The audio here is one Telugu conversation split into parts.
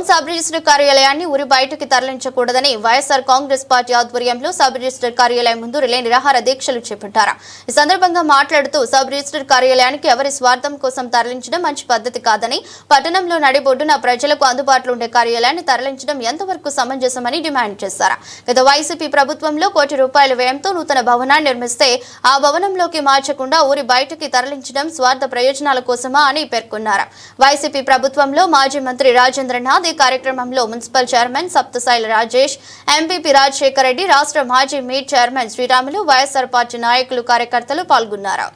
డోన్ సబ్ రిజిస్టర్ కార్యాలయాన్ని ఊరి బయటకి తరలించకూడదని వైఎస్ఆర్ కాంగ్రెస్ పార్టీ ఆధ్వర్యంలో సబ్ రిజిస్టర్ కార్యాలయం ముందు రిలే నిరాహార దీక్షలు చేపట్టారు. ఈ సందర్భంగా మాట్లాడుతూ సబ్ రిజిస్టర్ కార్యాలయానికి ఎవరి స్వార్థం కోసం తరలించడం మంచి పద్ధతి కాదని పట్టణంలో నడిబొడ్డున ప్రజలకు అందుబాటులో ఉండే కార్యాలయాన్ని తరలించడం ఎంతవరకు సమంజసమని డిమాండ్ చేశారు. గత వైసీపీ ప్రభుత్వంలో కోటి రూపాయల వ్యయంతో నూతన భవనాన్ని నిర్మిస్తే ఆ భవనంలోకి మార్చకుండా ఊరి బయటకి తరలించడం స్వార్థ ప్రయోజనాల కోసమా అని పేర్కొన్నారు. వైసీపీ ప్రభుత్వంలో మాజీ మంత్రి రాజేంద్రనాథ్ ఈ కార్యక్రమంలో municipal chairman సప్తసాయిల Rajesh MPP Rajasekhara Reddy రాష్ట్ర మాజీ మీట్ చైర్మన్ శ్రీరాములు వైఎస్ఆర్ పార్టీ నాయకులు కార్యకర్తలు పాల్గొన్నారు.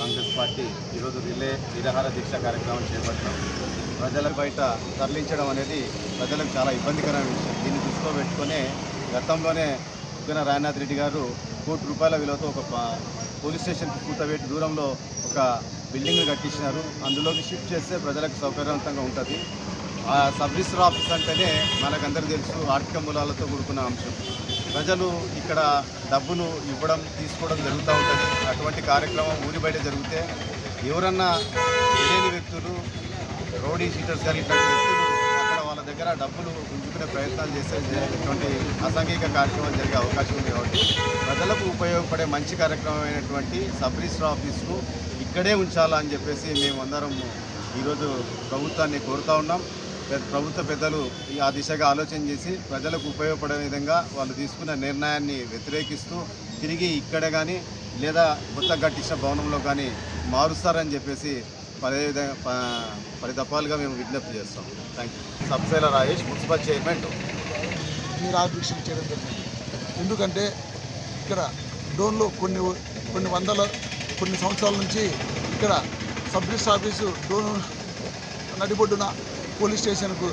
కాంగ్రెస్ పార్టీ ఈరోజు రిలే నిరాహార దీక్ష కార్యక్రమం ప్రజల బయట తరలించడం అనేది ప్రజలకు చాలా ఇబ్బందికరమైన విషయం దీన్ని దృష్టిలో పెట్టుకునే గతంలోనే ఉగ్గన రాయనాథ్ రెడ్డి గారు కోటి రూపాయల విలువతో ఒక పోలీస్ స్టేషన్ కూతవేటి దూరంలో ఒక బిల్డింగ్ కట్టించినారు అందులోకి షిఫ్ట్ చేస్తే ప్రజలకు సౌకర్యవంతంగా ఉంటుంది. సబ్ రిజిస్టర్ ఆఫీస్ అంటేనే మనకందరూ తెలుసు ఆర్థిక మూలాలతో కూడుకున్న అంశం. ప్రజలు ఇక్కడ డబ్బులు ఇవ్వడం తీసుకోవడం జరుగుతూ ఉంటుంది. అటువంటి కార్యక్రమం ఊరి బయట జరిగితే ఎవరన్నా తెలియని వ్యక్తులు రౌడీ షీటర్స్ కానీ ఇట్లాంటి వ్యక్తులు అక్కడ వాళ్ళ దగ్గర డబ్బులు ఉంచుకునే ప్రయత్నాలు చేసే ఇటువంటి అసాంఘిక కార్యక్రమాలు జరిగే అవకాశం ఉంది కాబట్టి ప్రజలకు ఉపయోగపడే మంచి కార్యక్రమం అయినటువంటి సబ్ రిజిస్టర్ ఆఫీస్ను ఇక్కడే ఉంచాలని చెప్పేసి మేము అందరం ఈరోజు ప్రభుత్వాన్ని కోరుతా ఉన్నాం. ప్రభుత్వ పెద్దలు ఈ ఆ దిశగా ఆలోచన చేసి ప్రజలకు ఉపయోగపడే విధంగా వాళ్ళు తీసుకున్న నిర్ణయాన్ని వ్యతిరేకిస్తూ తిరిగి ఇక్కడ కానీ లేదా కొత్త కట్టించిన భవనంలో కానీ మారుస్తారని చెప్పేసి పదే విధంగా పది దఫాలుగా మేము విజ్ఞప్తి చేస్తాం. Thank you సబ్సైల Rajesh municipal chairman. నిరాదీక్షలు చేయడం జరిగింది. ఎందుకంటే ఇక్కడ డోన్లో కొన్ని కొన్ని వందల కొన్ని సంవత్సరాల నుంచి ఇక్కడ సబ్ ఆఫీసు డోన్ నడిబొడ్డున పోలీస్ స్టేషన్కు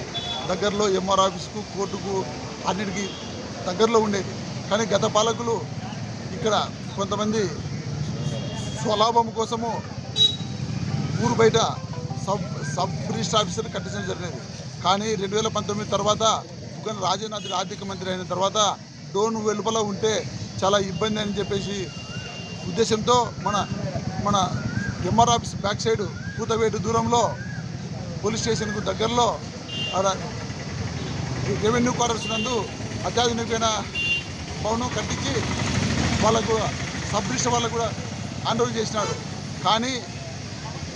దగ్గరలో ఎంఆర్ ఆఫీస్కు కోర్టుకు అన్నిటికీ దగ్గరలో ఉండేది కానీ గత పాలకులు ఇక్కడ కొంతమంది స్వలాభం కోసము ఊరు బయట సబ్ సబ్ రిజిస్టర్ ఆఫీసర్ కట్టించడం జరిగినది. కానీ రెండు వేల పంతొమ్మిది తర్వాత ముఖ్యంగా రాజేనాథ్ ఆర్థిక మంత్రి అయిన తర్వాత డోన్ వెలుపల ఉంటే చాలా ఇబ్బంది అని చెప్పేసి ఉద్దేశంతో మన మన ఎంఆర్ ఆఫీస్ బ్యాక్ సైడ్ కూతవేటు దూరంలో పోలీస్ స్టేషన్కు దగ్గరలో ఆడ రెవెన్యూ క్వార్టర్స్ నందు అత్యాధునికమైన భవనం కట్టించి వాళ్ళకు సబ్ రిజిస్టర్ వాళ్ళకు కూడా హ్యాండ్ ఓవర్ చేసినాడు. కానీ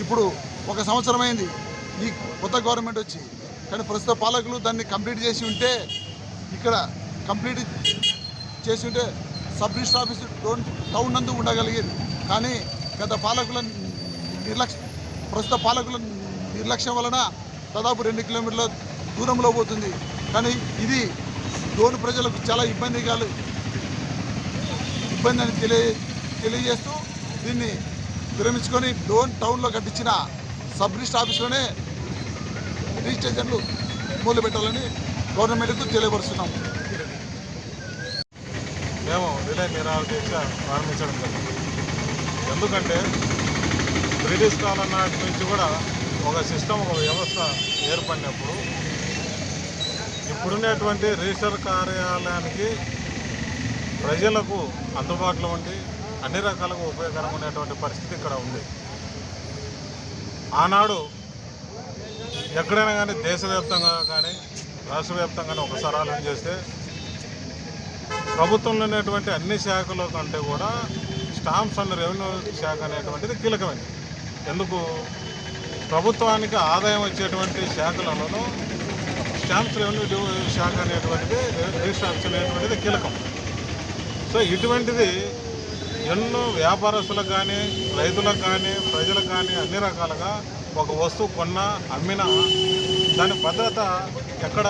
ఇప్పుడు ఒక సంవత్సరమైంది ఈ కొత్త గవర్నమెంట్ వచ్చి కానీ ప్రస్తుత పాలకులు దాన్ని కంప్లీట్ చేసి ఉంటే ఇక్కడ కంప్లీట్ చేసి ఉంటే sub register office town town నందు ఉండగలిగేది. కానీ గత పాలకుల నిర్లక్ష్య ప్రస్తుత పాలకుల నిర్లక్ష్యం వలన దాదాపు రెండు కిలోమీటర్ల దూరంలో పోతుంది. కానీ ఇది డోన్ ప్రజలకు చాలా ఇబ్బంది కాదు ఇబ్బంది అని తెలియ తెలియజేస్తూ దీన్ని విరమించుకొని డోన్ టౌన్లో కట్టించిన సబ్ రిజిస్టర్ ఆఫీస్లోనే రిజిస్ట్రేషన్లు మొదలు పెట్టాలని గవర్నమెంట్కు తెలియపరుస్తున్నాం. మేము రిలే నిరాహార దీక్ష ప్రారంభించడం జరిగింది. ఎందుకంటే బ్రిటిష్ కాలం నాటి నుంచి కూడా ఒక సిస్టమ్ ఒక వ్యవస్థ ఏర్పడినప్పుడు ఇప్పుడున్నటువంటి రిజిస్టర్ కార్యాలయానికి ప్రజలకు అందుబాటులో ఉండి అన్ని రకాలుగా ఉపయోగకరంగా ఉండేటువంటి పరిస్థితి ఇక్కడ ఉంది. ఆనాడు ఎక్కడైనా కానీ దేశవ్యాప్తంగా కానీ రాష్ట్ర వ్యాప్తంగా కానీ ఒకసారి ఆలోచన చేస్తే ప్రభుత్వంలో ఉన్నటువంటి అన్ని శాఖల కంటే కూడా స్టాంప్స్ అండ్ రెవెన్యూ శాఖ అనేటువంటిది కీలకమైనది. ఎందుకు? ప్రభుత్వానికి ఆదాయం వచ్చేటువంటి శాఖలలో స్టాంప్స్ రెవెన్యూ శాఖ అనేటువంటిది రిజిస్ట్రాన్స్ అనేటువంటిది కీలకం. సో ఇటువంటిది ఎన్నో వ్యాపారస్తులకు కానీ రైతులకు కానీ ప్రజలకు కానీ అన్ని రకాలుగా ఒక వస్తువు కొన్నా అమ్మినా దాని భద్రత ఎక్కడ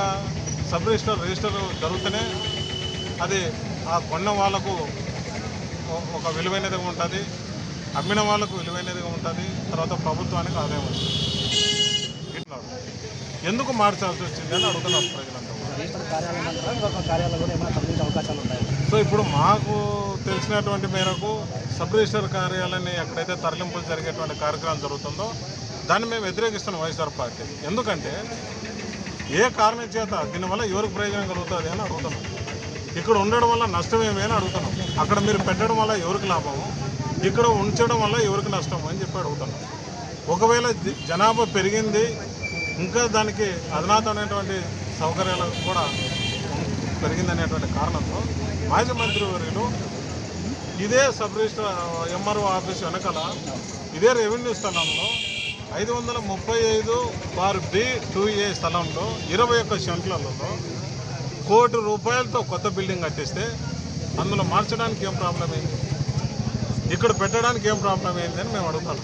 సబ్ రిజిస్టర్ రిజిస్టర్ జరుగుతూనే అది ఆ కొన్న వాళ్ళకు ఒక విలువైనదిగా ఉంటుంది. అమ్మిన వాళ్ళకు విలువైనదిగా ఉంటుంది తర్వాత ప్రభుత్వానికి ఆదాయం వస్తుంది. ఎందుకు మార్చాల్సి వచ్చింది అని అడుగుతున్నారు ప్రజలంతా సో ఇప్పుడు మాకు తెలిసినటువంటి మేరకు సబ్ రిజిస్టర్ కార్యాలయాన్ని ఎక్కడైతే తరలింపులు జరిగేటువంటి కార్యక్రమం జరుగుతుందో దాన్ని మేము వ్యతిరేకిస్తున్నాం వైఎస్ఆర్ పార్టీ. ఎందుకంటే ఏ కారణం చేత దీనివల్ల ఎవరికి ప్రయోజనం కలుగుతుంది అని అడుగుతున్నాం. ఇక్కడ ఉండడం వల్ల నష్టం ఏమి అని అడుగుతున్నాం. అక్కడ మీరు పెట్టడం వల్ల ఎవరికి లాభము? ఇక్కడ ఉంచడం వల్ల ఎవరికి నష్టం అని చెప్పి అడుగుతున్నాం. ఒకవేళ జనాభా పెరిగింది ఇంకా దానికి అధునాతమైనటువంటి సౌకర్యాలు కూడా పెరిగిందనేటువంటి కారణంతో మాజీ మంత్రి వర్యులు ఇదే సబ్ రిజిస్టర్ ఎంఆర్ఓ ఆఫీస్ వెనకాల ఇదే రెవెన్యూ స్థలంలో ఐదు వందల ముప్పై ఐదు బార్ బి టూ ఏ స్థలంలో ఇరవై ఒక్క సెంట్లలో కోటి రూపాయలతో కొత్త బిల్డింగ్ కట్టిస్తే అందులో మార్చడానికి ఏం ప్రాబ్లం అయింది ఇక్కడ పెట్టడానికి ఏం ప్రాబ్లం అయింది అని మేము అడుగుతాం.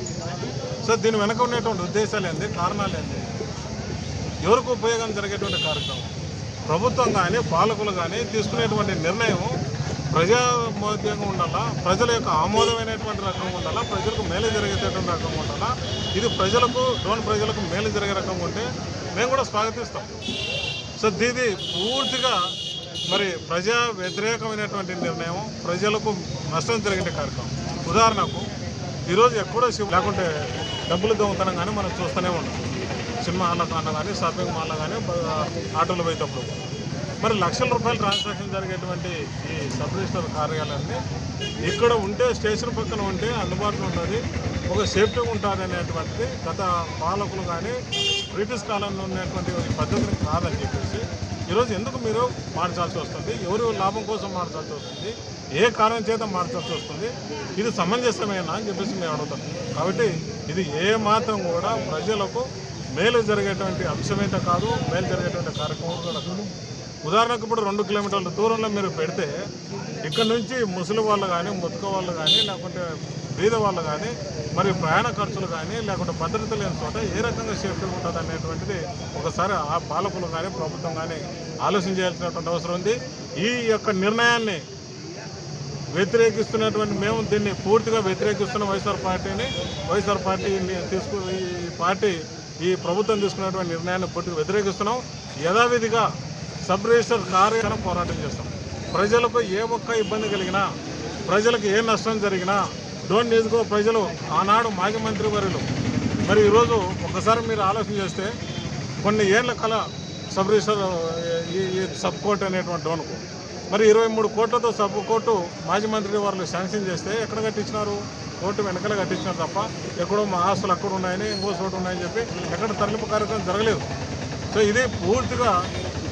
సో దీని వెనక ఉన్నటువంటి ఉద్దేశాలు ఏంది? కారణాలు ఏంది? ఎవరికి ఉపయోగం జరిగేటువంటి కార్యక్రమం? ప్రభుత్వం కానీ పాలకులు కానీ తీసుకునేటువంటి నిర్ణయం ప్రజామోద్యంగా ఉండాలా? ప్రజల యొక్క ఆమోదమైనటువంటి రకంగా ఉండాలా? ప్రజలకు మేలు జరిగేటటువంటి రకంగా ఉండాలా? ఇది ప్రజలకు డోన్ ప్రజలకు మేలు జరిగే రకంగా ఉంటే మేము కూడా స్వాగతిస్తాం. సో దీది పూర్తిగా మరి ప్రజా వ్యతిరేకమైనటువంటి నిర్ణయం ప్రజలకు నష్టం జరిగే కార్యక్రమం. ఉదాహరణకు ఈరోజు ఎక్కడో శివ లేకుంటే డబ్బులు దొంగతనం కానీ మనం చూస్తూనే ఉన్నాం. సినిమా హాల్లో కాన్నా కానీ షాపింగ్ మాల్లో కానీ ఆటోలు పోయేటప్పుడు. మరి లక్షల రూపాయలు ట్రాన్సాక్షన్ జరిగేటువంటి ఈ సబ్ రిజిస్టర్ కార్యాలయాన్ని ఇక్కడ ఉంటే స్టేషన్ పక్కన ఉంటే అందుబాటులో ఉన్నది. ఒక సేఫ్టీ ఉంటుంది అనేటువంటిది గత పాలకులు కానీ బ్రిటిష్ కాలంలో ఉన్నటువంటి ఈ పద్ధతిని కాదని చెప్పేసి ఈరోజు ఎందుకు మీరు మార్చాల్సి వస్తుంది? ఎవరు లాభం కోసం మార్చాల్సి వస్తుంది? ఏ కారణం చేత మార్చాల్సి వస్తుంది? ఇది సమంజసమేనా అని చెప్పేసి మేము అడుగుతాం. కాబట్టి ఇది ఏ మాత్రం కూడా ప్రజలకు మేలు జరిగేటువంటి అంశమైతే కాదు మేలు జరిగేటువంటి కార్యక్రమం కూడా కాదు. ఉదాహరణకు ఇప్పుడు రెండు కిలోమీటర్ల దూరంలో మీరు పెడితే ఇక్కడ నుంచి ముసలి వాళ్ళు కానీ ముతక వాళ్ళు కానీ లేకుంటే బీద వాళ్ళు కానీ మరి ప్రయాణ ఖర్చులు కానీ లేకుంటే భద్రత లేని చోట ఏ రకంగా సేఫ్టీ ఉంటుంది అనేటువంటిది ఒకసారి ఆ పాలకులు కానీ ప్రభుత్వం కానీ ఆలోచన చేయాల్సినటువంటి అవసరం ఉంది. ఈ యొక్క నిర్ణయాన్ని వ్యతిరేకిస్తున్నటువంటి మేము దీన్ని పూర్తిగా వ్యతిరేకిస్తున్న వైఎస్ఆర్ పార్టీని వైఎస్ఆర్ పార్టీని తీసుకు ఈ పార్టీ ఈ ప్రభుత్వం తీసుకున్నటువంటి నిర్ణయాన్ని పూర్తిగా వ్యతిరేకిస్తున్నాం. యథావిధిగా సబ్ రిజిస్టర్ కార్యాలయం పోరాటం చేస్తాం. ప్రజలకు ఏ ఒక్క ఇబ్బంది కలిగినా ప్రజలకు ఏ నష్టం జరిగినా డోన్ నియోజకవర్గ ప్రజలు ఆనాడు మాజీ మంత్రి వర్యులు. మరి ఈరోజు ఒకసారి మీరు ఆలోచన చేస్తే కొన్ని ఏళ్ళ కల సబ్ రిజిస్టర్ ఈ సబ్ కోర్ట్ అనేటువంటి డోన్కు. మరి ఇరవై మూడు కోట్లతో సబ్ కోర్టు మాజీ మంత్రి వారు శాంక్షన్ చేస్తే ఎక్కడ కట్టించినారు? కోర్టు వెనకాల కట్టించినారు తప్ప ఎక్కడో మా ఆస్తులు అక్కడ ఉన్నాయని ఇంకో చోటు ఉన్నాయని చెప్పి ఎక్కడ తరలింపు కార్యక్రమం జరగలేదు. సో ఇది పూర్తిగా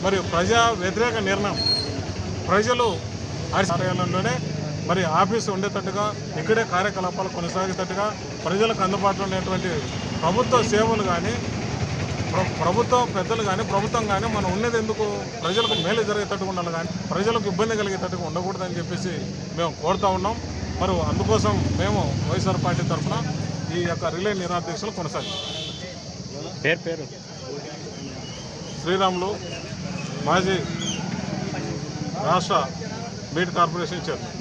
మరి ప్రజా వ్యతిరేక నిర్ణయం. ప్రజలు కార్యాలయంలోనే మరి ఆఫీసు ఉండేటట్టుగా ఇక్కడే కార్యకలాపాలు కొనసాగేటట్టుగా ప్రజలకు అందుబాటులో ఉండేటువంటి ప్రభుత్వ సేవలు కానీ ప్ర- ప్రభుత్వం పెద్దలు కానీ ప్రభుత్వం కానీ మనం ఉన్నది ఎందుకు? ప్రజలకు మేలు జరిగేటట్టుగా ఉండాలి కానీ ప్రజలకు ఇబ్బంది కలిగేటట్టుగా ఉండకూడదని చెప్పేసి మేము కోరుతా ఉన్నాం. మరి అందుకోసం మేము వైఎస్ఆర్ పార్టీ తరఫున ఈ యొక్క రిలే నిరాదీక్షలు కొనసాగిస్తాం. పేరు పేరు? శ్రీరాములు మాజీ రాష్ట్ర బీట్ కార్పొరేషన్ చైర్మన్.